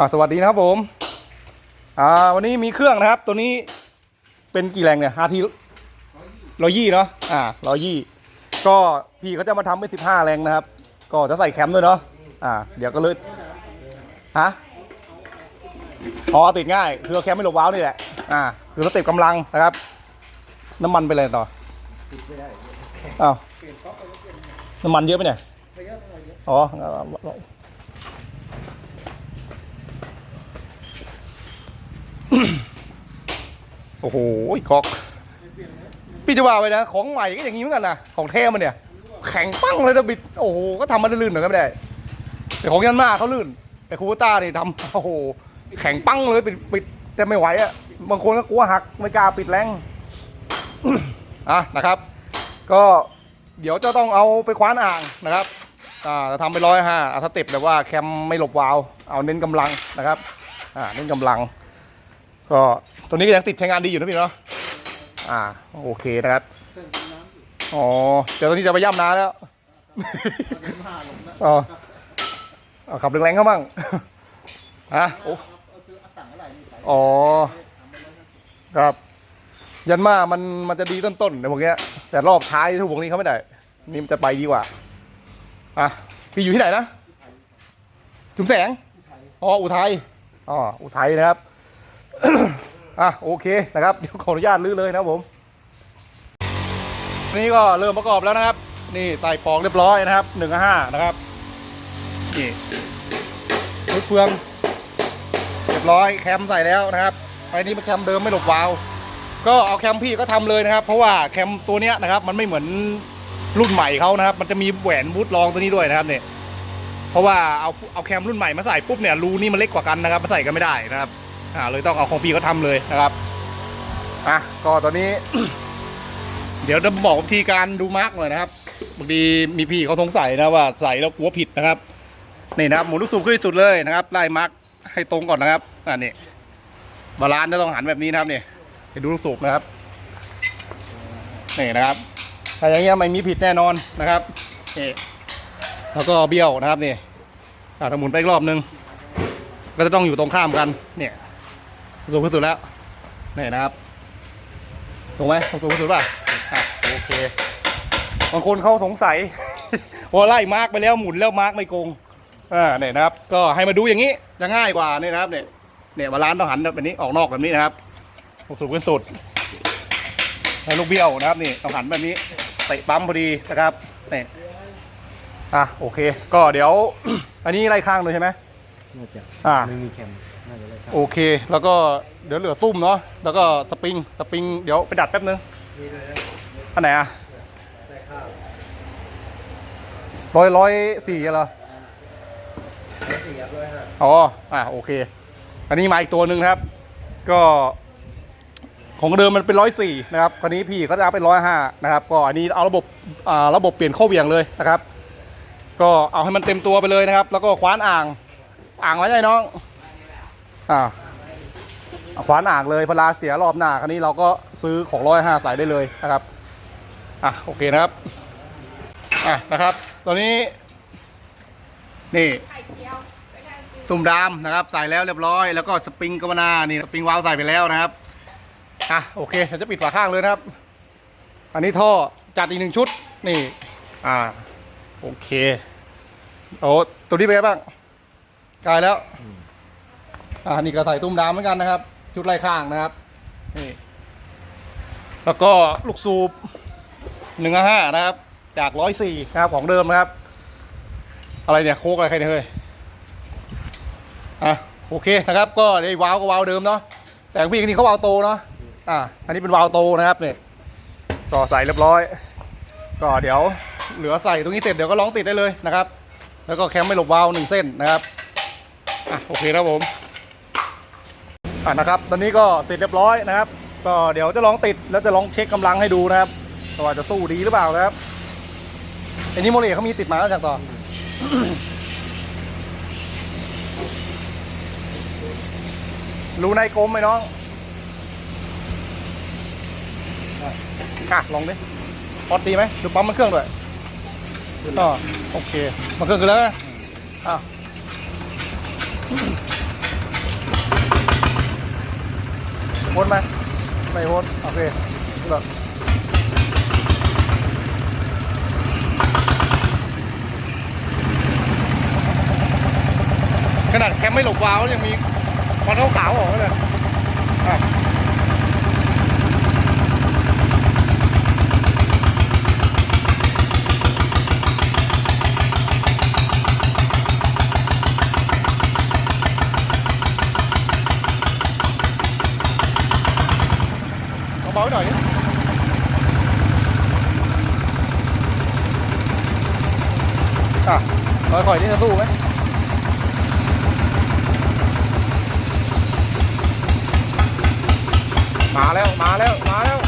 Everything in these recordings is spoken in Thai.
อ่าสวัสดีนะครับผมอ่าวันนี้มีเครื่องนะครับ ตัวนี้เป็นกี่แรงเนี่ยฮาทีร้อยยี่เนาะอ่าร้อยยี่ก็พี่เขาจะมาทำเป็นสิบห้าแรงนะครับ ก็จะใส่แคมด้วยเนาะอ่า เดี๋ยวก็เลยฮะอ๋อติดง่าย คือเอาแคมไม่หลบว้าวนี่แหละอ่าคือสเต็ปกำลังนะครับ น้ำมันไปเลยต่ออ้าวน้ำมันเยอะไหมเนี่ยอ๋อ โอ้โหก๊อกพี่จะว่าไปนะ ของใหม่ก็อย่างนี้เหมือนกันนะของแท้มันเนี่ย แข็งปั้งเลยนะบิด โอ้โห ก็ทำมันลื่นหน่อยก็ไม่ได้ แต่ของยันมาเขาลื่น แต่คูเปอร์ต้าเนี่ยทำโอ้โห แข็งปั้งเลยปิดปิดแต่ไม่ไหวอะบางคนก็กลัวหักไม่กล้าปิดแรงอะนะครับ ก็เดี๋ยวจะต้องเอาไปคว้านอ่างนะครับอ่าจะทำไปร้อยห้าสเต็ปแบบว่าแคมไม่หลบวาล์วเอาเน้นกำลังนะครับอ่าเน้นกำลัง ก็ตัวนี้ก็ยังติดใช้งานดีอยู่นะพี่เนาะอ่าโอเคนะครับอ๋อเดี๋ยวตอนนี้จะไปย่ำน้าแล้วอ๋อขับแรงๆเข้าบ้างฮะโอ้อ๋อครับยันมามันมันจะดีต้นๆในพวกเนี้ย แต่รอบท้ายทุกพวกนี้เขาไม่ได้ นี่มันจะไปดีกว่า อะ พี่อยู่ที่ไหนนะ จุมแสง อ๋อ อุทัย อ๋อ อุทัยนะครับ อะโอเคนะครับเดี๋ยวขออนุญาตลื้อเลยนะครับผมนี่ก็เริ่มประกอบแล้วนะครับ นี่ใส่ปอกเรียบร้อยนะครับหนึ่งห้านะครับนี่ลูกเฟือง เรียบร้อยแคมใส่แล้วนะครับไอ้นี้เป็นแคมเดิมไม่หลบวาว ก็เอาแคมพี่ก็ทำเลยนะครับ เพราะว่าแคมตัวเนี้ยนะครับ มันไม่เหมือนรุ่นใหม่เขานะครับ มันจะมีแหวนบูทรองตัวนี้ด้วยนะครับเนี่ยเพราะว่าเอาเอาแคมรุ่นใหม่มาใส่ปุ๊บเนี่ยรูนี่มันเล็กกว่ากันนะครับมาใส่กันไม่ได้นะครับ อ่าเลยต้องเอาของพี่เขาทำเลยนะครับอะก็ตอนนี้ เดี๋ยวจะบอกวิธีการดูมาร์กหน่อยนะครับบางทีมีพี่เขาสงสัยนะว่าใส่แล้วกลัวผิดนะครับนี่นะครับหมุนลูกสูบขึ้นสุดเลยนะครับไล่มาร์กให้ตรงก่อนนะครับอ่านี่บาลานซ์จะต้องหันแบบนี้นะครับเนี่ให้ดูลูกสูบนะครับนี่นะครับถ้าอย่างเงี้ยไม่มีผิดแน่นอนนะครับนี่แล้วก็เบี้ยวนะครับนี่อ่าถ้าหมุนไปอีกรอบนึงก็จะต้องอยู่ตรงข้ามกันเนี่ย สูงที่สุดแล้วนี่นะครับตรงไหมตรงที่สุดป่ะอะโอเคบางคนเขาสงสัยว่าไล่มาร์กไปแล้วหมุนแล้วมาร์กไม่โกงอ่าเนี่ยนะครับ ก็ให้มาดูอย่างนี้จะง่ายกว่านี่นะครับเนี่ยเนี่ยบาลานซ์ต้องหันแบบนี้ออกนอกแบบนี้นะครับสูงขึ้นสุดให้ลูกเบี้ยวนะครับนี่ต้องหันแบบนี้เตะปั๊มพอดีนะครับเนี่ยอะโอเค ก็เดี๋ยว อันนี้ไล่ข้างเลยใช่ไหมน่าจะอ่า ไม่มีแคม น่าจะเลยครับโอเค แล้วก็เดี๋ยวเหลือตุ้มเนาะแล้วก็สปริงสปริงเดี๋ยวไปดัดแป๊บนึงอันไหนอะร้อยร้อยสี่เหรอสี่ครับร้อยห้าอ๋ออะโอเค อันนี้มาอีกตัวหนึ่งนะครับ ก็ ของเดิมมันเป็นร้อยสี่นะครับคราวนี้พี่เขาจะเอาเป็นร้อยห้านะครับ ก็อันนี้เอาระบบอ่าระบบเปลี่ยนข้อเหวี่ยงเลยนะครับ ก็เอาให้มันเต็มตัวไปเลยนะครับ แล้วก็คว้านอ่าง อ่างไว้ใจน้อง อ่าขวานอ่างเลยพลาเสียรอบหน้าคราวนี้เราก็ซื้อของร้อยห้าใส่ได้เลยนะครับอะโอเคนะครับอะนะครับ ตอนนี้ นี่ตุ่มดำนะครับ ใส่แล้วเรียบร้อยแล้วก็สปริงกาวนานี่สปริงวาล์วใส่ไปแล้วนะครับอะโอเคเดี๋ยวจะปิดฝาข้างเลยนะครับ อันนี้ท่อจัดอีกหนึ่งชุดนี่ อ่าโอเคโอ้ตัวนี้เป็นไงบ้างกลายแล้ว อ่านี่ก็ใส่ตุ้มดำเหมือนกันนะครับ ชุดไล่ข้างนะครับนี่แล้วก็ลูกสูบหนึ่งห้านะครับ จากร้อยสี่นะครับของเดิมนะครับ อะไรเนี่ยโคกอะไรใครเนี่ยเฮ้ยอะโอเคนะครับ ก็ไอ้วาล์วก็วาล์วเดิมเนาะแต่งพี่คนี่เขาวาล์วโตเนาะอ่าอันนี้เป็นวาล์วโตนะครับเนี่ยต่อใส่เรียบร้อย ก็เดี๋ยวเหลือใส่ตรงนี้เสร็จเดี๋ยวก็ลองติดได้เลยนะครับ แล้วก็แคมไม่หลบวาล์วหนึ่งเส้นนะครับอะโอเคครับผม อะนะครับ ตอนนี้ก็ติดเรียบร้อยนะครับ ก็เดี๋ยวจะลองติดแล้วจะลองเช็คกำลังให้ดูนะครับว่าจะสู้ดีหรือเปล่านะครับไอ้นี่โมเลเขามีติดมาแล้วจากต่อรู้ในกลมไหมน้องอะลองดิพอดดีไหมดูปั๊มมันเครื่องด้วยก็โอเค มันเครื่องกันแล้วนะอะ พ้นไหมไม่พ้นโอเคเลิกขนาดแคมไม่หลบวาวยังมีคอนเท้าขาวออกเลยอะเบาๆหน่อยดิอะค่ อยๆนี่จะสู้ไหมมาแล้วมาแล้วมาแล้ว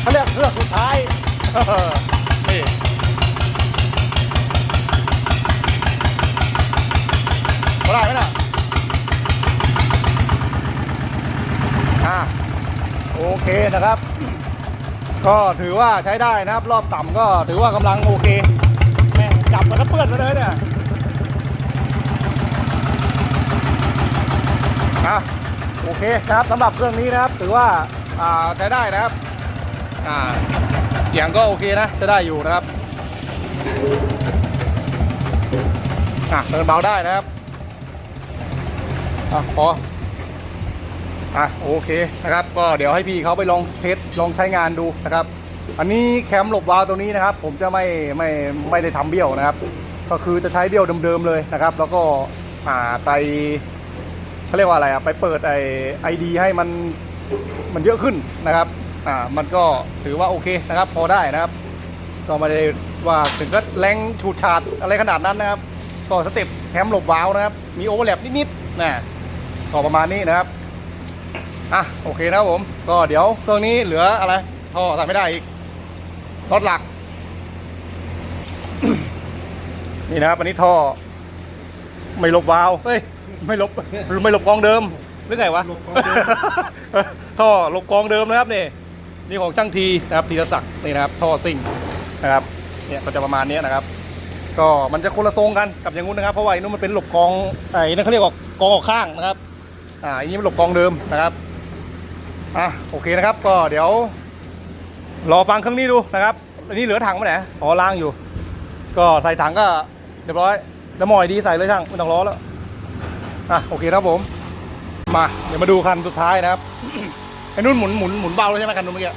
เขาเรียกเครื่องสุดท้ายนี่พอได้ไหมล่ะอ่าโอเคนะครับ ก็ถือว่าใช้ได้นะครับ รอบต่ำก็ถือว่ากำลังโอเค แม่งจับมันแล้วเปื้อนมาเลยเนี่ย อะโอเคครับสำหรับเครื่องนี้นะครับ ถือว่าอ่าใช้ได้นะครับอ่าเสียงก็โอเคนะจะได้อยู่นะครับอะเดินเบาได้นะครับอะพออะโอเคนะครับ ก็เดี๋ยวให้พี่เขาไปลองเทสลองใช้งานดูนะครับ อันนี้แคมหลบวาล์วตัวนี้นะครับ ผมจะไม่ไม่ไม่ได้ทำเบี้ยวนะครับ ก็คือจะใช้เบี้ยวเดิมๆเลยนะครับ แล้วก็อ่าไป เขาเรียกว่าอะไรอะไปเปิดไอไอดีให้มันมันเยอะขึ้นนะครับอ่ามันก็ถือว่าโอเคนะครับ พอได้นะครับ ก็ไม่ได้ว่าถึงก็แรงฉูดฉาดอะไรขนาดนั้นนะครับก็สเต็ปแคมหลบวาล์วนะครับ มีโอเวอร์แลปนิดๆนะก็ประมาณนี้นะครับอะโอเคนะครับผม ก็เดี๋ยวเครื่องนี้เหลืออะไรท่อใส่ไม่ได้อีกน็อตหลัก นี่นะครับอันนี้ท่อไม่ลบวาล์วเฮ้ย ไม่ลบไม่ลบกองเดิมหรือไงวะลบกองเดิม ท่อลบกองเดิมนะครับนี่นี่ของช่างทีนะครับธีรศักดิ์นี่นะครับท่อซิ่งนะครับเนี่ยก็จะประมาณเนี้ยนะครับ ก็มันจะคนละทรงกันกับอย่างงู้นนะครับเพราะว่าไอ้นู้นมันเป็นหลบกองไอ้นั่นเขาเรียกว่ากองออกข้างนะครับ อ่าอันนี้มันหลบกองเดิมนะครับอะโอเคนะครับ ก็เดี๋ยว รอฟังเครื่องนี้ดูนะครับอันนี้เหลือถังไหมไหนอ๋อล้างอยู่ ก็ใส่ถังก็เรียบร้อยแล้วหมอยดีใส่เลยช่างไม่ต้องล้อแล้ว อะโอเคครับผม มาเดี๋ยวมาดูคันสุดท้ายนะครับ ไอ้นุ่นหมุนหมุนหมุนเบาเลยใช่ไหมคันนู้นเมื่อกี้อะ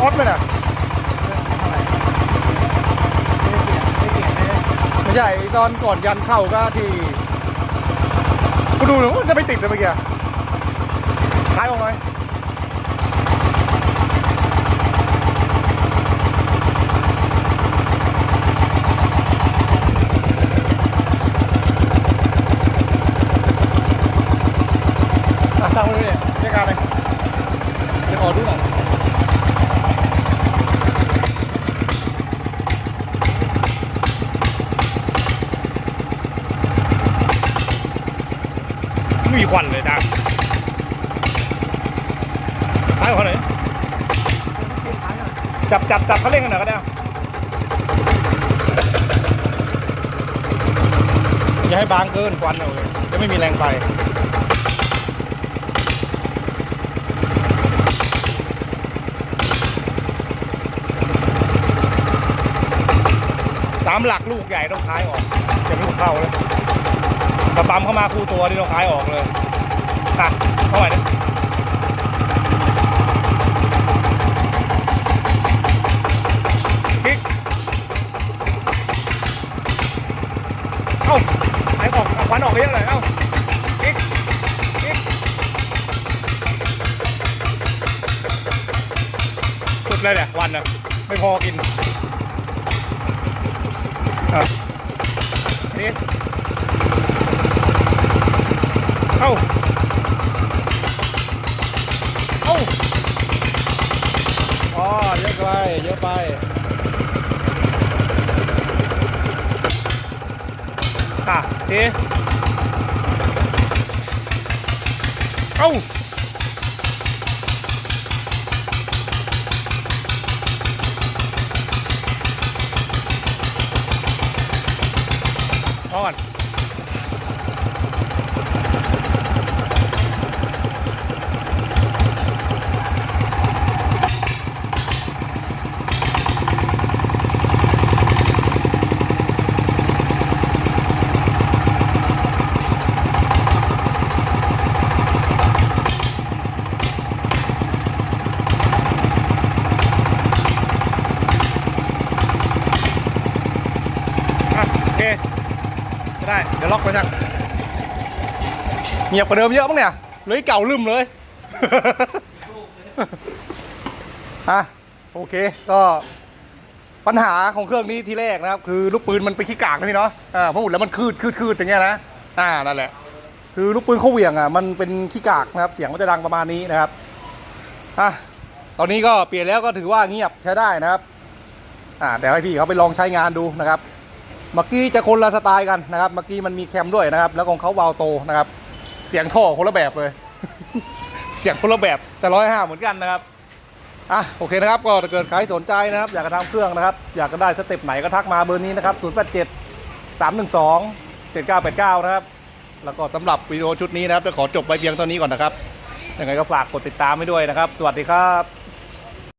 ออดไหมนะไม่ใช่ตอนก่อนยันเข้าก็ที่กูดูหนูมันจะไม่ติดเลยเมื่อกี้ท้ายออกหน่อย อะตั้งไว้ด้วยเนี่ยเรียกการเลยเดี๋ยวขอดูหน่อย ไม่มีควันเลยจ้าท้ายของเขาไหนอยจับจับจับเขาเร่งกันหน่อยก็ได้อย่าให้บางเกินควันเอาเลยจะไม่มีแรงไฟตามหลักลูกใหญ่ต้องคล้ายออกจะไม่ลูกเข้าเลย ถ้าปั๊มเข้ามาคู่ตัวนี่ต้องคล้ายออกเลยอะเท่าไหร่นะคลิกเอ้าไอ้ออกควันออกเยอะเลยเอ้าคลิกคลิกสุดเลยเนี่ยวันนะไม่พอกินอะนี่ เอ้าเอ้าอ๋อเยอะไปเยอะไปอะทีเอ้าอได้ เดี๋ยวล็อกไปช่างเงียบกว่าเดิมเยอะมั้งเนี่ยเลยเก่าลืมเลยอะโอเคก็ปัญหาของเครื่องนี้ทีแรกนะครับ คือลูกปืนมันไปขี้กากนะพี่เนาะอ่าพอหมุนแล้วมันคืดคืดคืดอย่างเงี้ยนะอ่านั่นแหละ คือลูกปืนเขาเหวี่ยงอะมันเป็นขี้กากนะครับ เสียงมันจะดังประมาณนี้นะครับอะตอนนี้ก็เปลี่ยนแล้วก็ถือว่าเงียบใช้ได้นะครับอ่าเดี๋ยวให้พี่เขาไปลองใช้งานดูนะครับ เมื่อกี้จะคนละสไตล์กันนะครับ เมื่อกี้มันมีแคมด้วยนะครับ แล้วของเขาวาลโตนะครับ เสียงท่อคนละแบบเลย เสียงคนละแบบแต่ร้อยห้าเหมือนกันนะครับอะโอเคนะครับก็ถ้าเกิดใครสนใจนะครับ อยากจะทำเครื่องนะครับ อยากจะได้สเต็ปไหนก็ทักมาเบอร์นี้นะครับ 0 8 7 3 1 2 7 9 8 9 นะครับ แล้วก็สำหรับวิดีโอชุดนี้นะครับจะขอจบไปเพียงเท่านี้ก่อนนะครับยังไงก็ฝากกดติดตามให้ด้วยนะครับ สวัสดีครับ